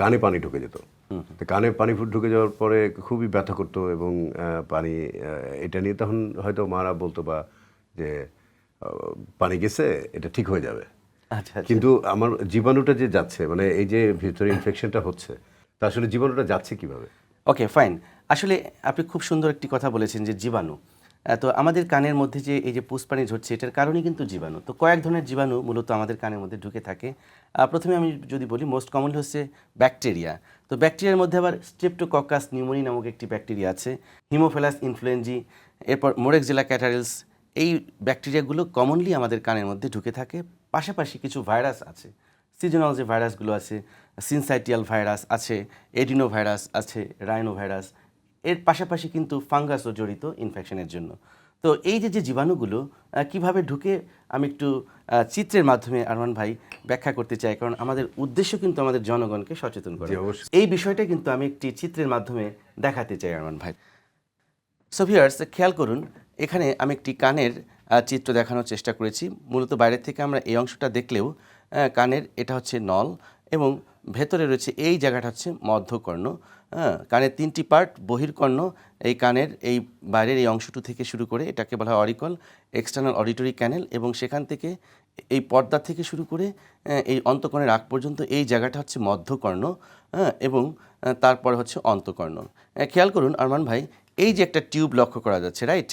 কানে পানি ঢুকে যেত। তো কানে পানি ফুট ঢুকে যাওয়ার পরে খুবই ব্যথা করতো এবং পানি এটা নিয়ে তখন হয়তো মারা বলতো বা যে পানি গেছে এটা ঠিক হয়ে যাবে। আচ্ছা আচ্ছা। কিন্তু আমার জীবাণুটা যে যাচ্ছে মানে এই যে ভিতরে ইনফেকশনটা হচ্ছে তা আসলে জীবাণুটা যাচ্ছে কীভাবে? ওকে ফাইন আসলে আপনি খুব সুন্দর একটি কথা বলেছেন যে জীবাণু। তো আমাদের কানের মধ্যে যে এই যে পুষ্পানি ঝরছে, এটার কারণেই কিন্তু জীবাণু। তো কয়েক ধরনের জীবাণু মূলত আমাদের কানের মধ্যে ঢুকে থাকে। প্রথমে আমি যদি বলি মোস্ট কমনলি হচ্ছে ব্যাকটেরিয়া তো ব্যাকটেরিয়ার মধ্যে আবার স্ট্রেপ্টোককাস নিউমোনি নামক একটি ব্যাকটেরিয়া আছে হিমোফেলাস ইনফ্লুয়েঞ্জি এরপর মোরেক্সিলা ক্যাটারিলস এই ব্যাকটেরিয়াগুলো কমনলি আমাদের কানের মধ্যে ঢুকে থাকে। পাশাপাশি কিছু ভাইরাস আছে সিজনাল যে ভাইরাসগুলো আছে সিনসাইটিয়াল ভাইরাস আছে এডিনো ভাইরাস আছে রাইনো ভাইরাস এর পাশাপাশি কিন্তু ফাঙ্গাসও জড়িত ইনফেকশনের জন্য। তো এই যে যে জীবাণুগুলো কীভাবে ঢুকে আমি একটু চিত্রের মাধ্যমে আরমান ভাই ব্যাখ্যা করতে চাই কারণ আমাদের উদ্দেশ্য কিন্তু আমাদের জনগণকে সচেতন করা। অবশ্যই। এই বিষয়টা কিন্তু আমি একটি চিত্রের মাধ্যমে দেখাতে চাই আরমান ভাই। সোভিয়ার্স খেয়াল করুন এখানে আমি একটি কানের চিত্র দেখানোর চেষ্টা করেছি। মূলত বাইরের থেকে আমরা এই অংশটা দেখলেও কানের এটা হচ্ছে নল এবং ভেতরে রয়েছে এই জায়গাটা হচ্ছে মধ্যকর্ণ হ্যাঁ কানের তিনটি পার্ট বহির্কর্ণ এই কানের এই বাইরের এই অংশটু থেকে শুরু করে এটাকে বলা হয় অরিকল এক্সটার্নাল অডিটরি ক্যানেল এবং সেখান থেকে এই পর্দা থেকে শুরু করে এই অন্তকর্ণের আগ পর্যন্ত এই জায়গাটা হচ্ছে মধ্যকর্ণ হ্যাঁ এবং তারপর হচ্ছে অন্তকর্ণ। খেয়াল করুন আরমান ভাই এই যে একটা টিউব লক্ষ্য করা যাচ্ছে রাইট।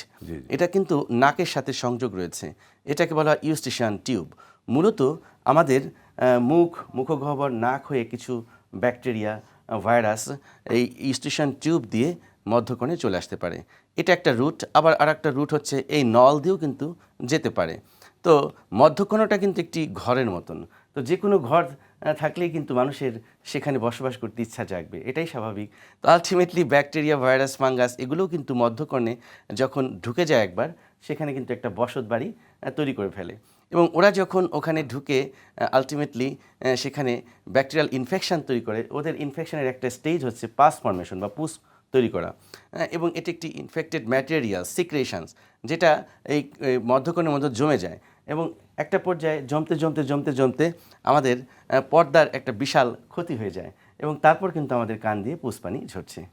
এটা কিন্তু নাকের সাথে সংযোগ রয়েছে। এটাকে বলা হয় ইউস্টিশিয়ান টিউব। মূলত আমাদের মুখ, মুখগহ্বর, নাক হয়ে কিছু ব্যাকটেরিয়া ভাইরাস এই ইউস্টিশিয়ান টিউব দিয়ে মধ্যকণে চলে আসতে পারে। এটা একটা রুট, আবার আর একটা রুট হচ্ছে এই নল দিয়েও কিন্তু যেতে পারে। তো মধ্যকোণটা কিন্তু একটি ঘরের মতন। তো যে কোনো ঘর থাকলেই কিন্তু মানুষের সেখানে বসবাস করতে ইচ্ছা জাগবে। এটাই স্বাভাবিক। তো আলটিমেটলি ব্যাকটেরিয়া, ভাইরাস, ফাঙ্গাস এগুলোও কিন্তু মধ্যকর্ণে যখন ঢুকে যায় একবার, সেখানে কিন্তু একটা বসত বাড়ি তৈরি করে ফেলে। এবং ওরা যখন ওখানে ঢুকে আলটিমেটলি সেখানে ব্যাকটেরিয়াল ইনফেকশান তৈরি করে, ওদের ইনফেকশনের একটা স্টেজ হচ্ছে পাস ফর্মেশন বা পুস তৈরি করা। এবং এটি একটি ইনফেক্টেড ম্যাটেরিয়াল সিক্রেশনস যেটা এই মধ্যকর্ণের মধ্যে জমে যায়। এবং একটা পর্যায়ে জমতে জমতে জমতে জমতে আমাদের পর্দার একটা বিশাল ক্ষতি হয়ে যায় এবং তারপর কিন্তু আমাদের কান দিয়ে পুষ্পানি ঝরছে।